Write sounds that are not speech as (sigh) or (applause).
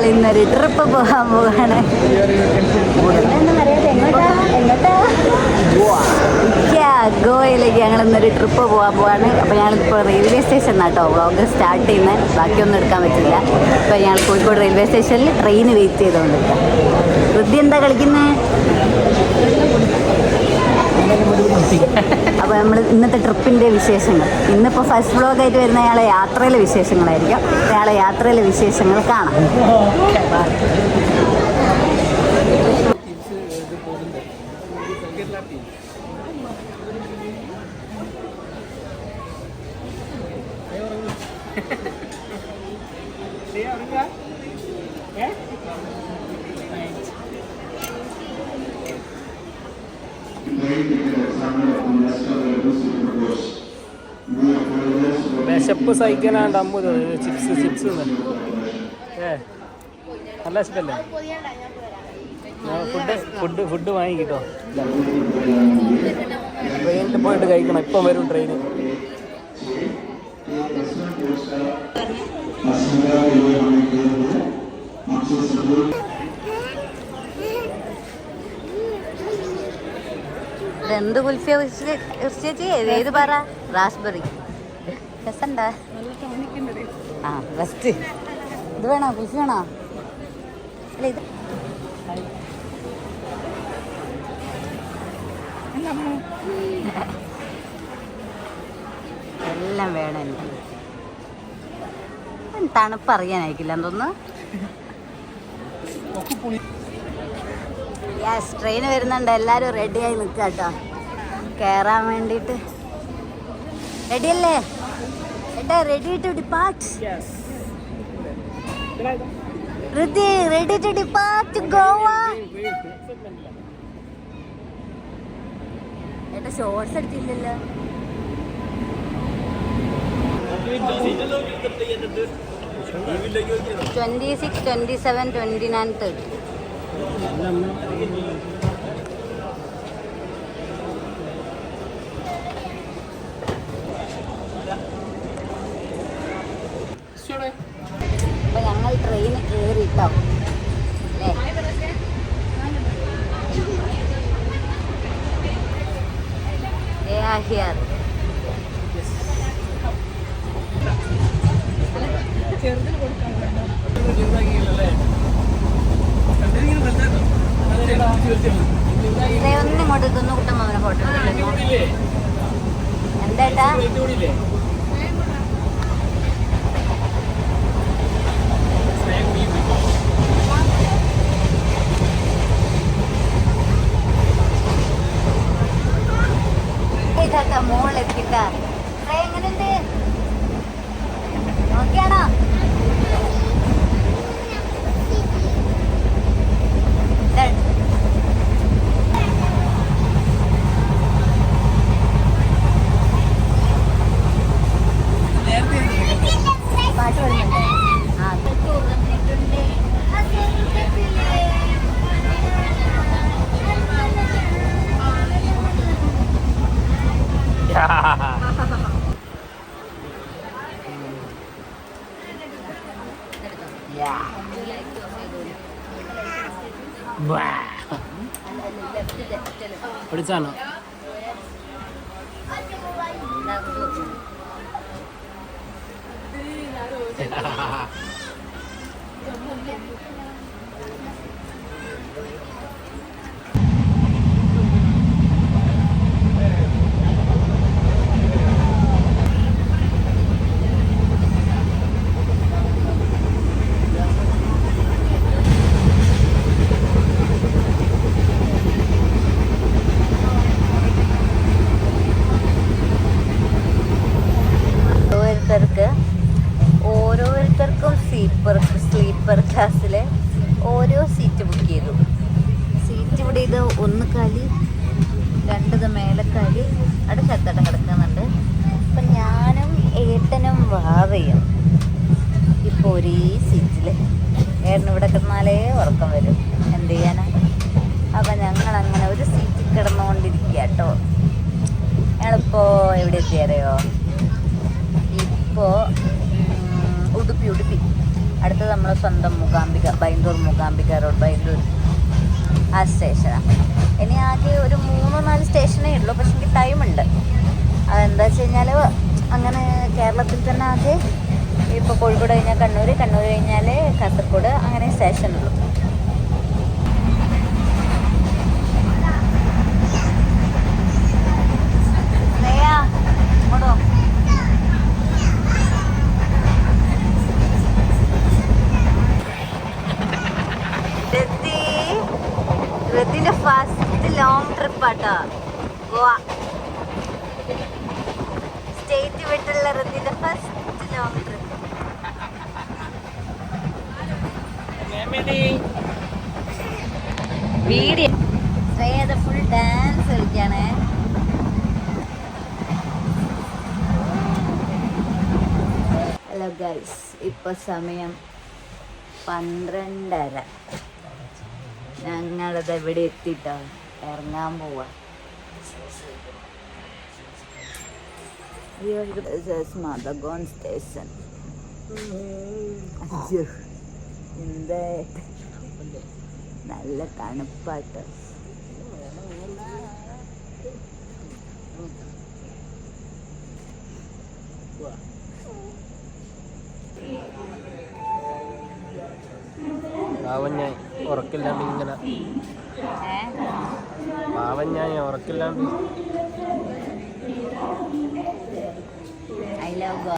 ഞങ്ങൾ ഇന്നൊരു ട്രിപ്പ് പോകാൻ പോവാണ്. ഗോവയിലേക്ക് ഞങ്ങൾ ഇന്നൊരു ട്രിപ്പ് പോകാൻ പോവാണ്. അപ്പോൾ ഞങ്ങളിപ്പോൾ റെയിൽവേ സ്റ്റേഷൻ കേട്ടോ വ്ളോഗ് സ്റ്റാർട്ട് ചെയ്യുന്നത് ബാക്കിയൊന്നും എടുക്കാൻ പറ്റില്ല. അപ്പോൾ ഞങ്ങൾ കോഴിക്കോട് റെയിൽവേ സ്റ്റേഷനിൽ ട്രെയിൻ വെയിറ്റ് ചെയ്തുകൊണ്ടിരിക്കാം ഹൃദ്യ എന്താ കളിക്കുന്നത് (laughs) അപ്പോൾ നമ്മൾ ഇന്നത്തെ ട്രിപ്പിന്റെ വിശേഷങ്ങൾ. ഇന്നിപ്പോൾ ഫസ്റ്റ് വ്ളോഗായിട്ട് വരുന്ന അയാളെ യാത്രയിലെ വിശേഷങ്ങളായിരിക്കും. അയാളെ യാത്രയിലെ വിശേഷങ്ങൾ കാണാം. വിശപ്പ് സഹിക്കാനാണ്ട് അമ്മ ചിപ്സ് ചിപ്സ് ഏ നല്ല വിശപ്പല്ലേ? ഫുഡ് ഫുഡ് ഫുഡ് വാങ്ങിക്കിട്ടോ. ട്രെയിനിൽ പോയിട്ട് കഴിക്കണം ഇപ്പം വരും ട്രെയിൻ എന്ത് കുൽഫിയ ചേച്ചി? ഏത് പറ? റാസ്ബെറി. രസണ്ടാ? ആ ബെസ്റ്റ് ഇത് വേണോ? കുൽഫി വേണോ? അല്ല ഇത് എല്ലാം വേണം എനിക്ക്. തണുപ്പ് അറിയാനായിരിക്കില്ല എന്തോന്ന്? യെസ് ട്രെയിൻ വരുന്നുണ്ട്. എല്ലാവരും റെഡിയായി ആയി കേട്ടോ കയറാൻ വേണ്ടിയിട്ട്. റെഡിയല്ലേ? ഏട്ടാ ready to depart Rithi ready to depart Goa ഏട്ടാ shorts എടുത്തില്ലല്ലോ. Twenty six twenty seven twenty nine thirty അപ്പൊ ഞങ്ങൾ ട്രെയിൻ കയറിട്ടോ അല്ലേ? കുട്ടം അവനെ ഫോട്ടോ ഇതാക്ക മോളെത്തിട്ട എങ്ങനെയുണ്ട്? നോക്കിയാണോ? うわこれの (laughs) സ്ലീപ്പർ സ്ലീപ്പർ ക്ലാസ്സിൽ ഓരോ സീറ്റ് ബുക്ക് ചെയ്തു. സീറ്റ് ഇവിടെ ഇത് ഒന്ന് കാലി രണ്ടത് മേലക്കാലി അവിടെ കിടക്കുന്നുണ്ട്. അപ്പം ഞാനും ഏട്ടനും വാവയും ഇപ്പോൾ ഒരേ സീറ്റിൽ ഏട്ടന് ഇവിടെ കിടന്നാലേ ഉറക്കം വരും. എന്ത് ചെയ്യാനാ? അപ്പം ഞങ്ങൾ അങ്ങനെ ഒരു സീറ്റിൽ കിടന്നുകൊണ്ടിരിക്കുക കേട്ടോ. ഞങ്ങളിപ്പോൾ എവിടെ എത്തിയറിയോ? ഇപ്പോൾ ഉടുപ്പി ഉടുപ്പി. അടുത്തത് നമ്മളെ സ്വന്തം മൂകാംബിക ബൈന്ദൂർ മൂകാംബിക റോഡ് ബൈന്ദൂർ ആ സ്റ്റേഷനാണ് ഇനി ആകെ ഒരു മൂന്നോ നാല് സ്റ്റേഷനേ ഉള്ളൂ പക്ഷെ എനിക്ക് ടൈമുണ്ട് അതെന്താ വെച്ച് കഴിഞ്ഞാൽ അങ്ങനെ കേരളത്തിൽ തന്നെ ആകെ ഇപ്പോൾ കോഴിക്കോട് കഴിഞ്ഞാൽ കണ്ണൂർ കണ്ണൂർ കഴിഞ്ഞാൽ കാസർഗോഡ് അങ്ങനെ സ്റ്റേഷനുള്ളൂ ലോങ് ട്രിപ്പ് ആട്ടോ. ഗോവ. സ്റ്റേറ്റ് വിട്ടുള്ള രതിന്റെ first long trip video. Shreyata full dance കളിക്കാണേ. Hello guys ഇപ്പൊ സമയം പന്ത്രണ്ടര. ഞങ്ങളത് എവിടെ എത്തിട്ടോ? ഇറങ്ങാൻ പോവാ. മതഗോൺ സ്റ്റേഷൻ. എന്താ? നല്ല തണുപ്പാട്ടോ. പാവൻ ഞാൻ ഉറക്കില്ലാണ്ട് ഇങ്ങനെ പാവൻ ഞാൻ ഉറക്കില്ലാണ്ട്. I love go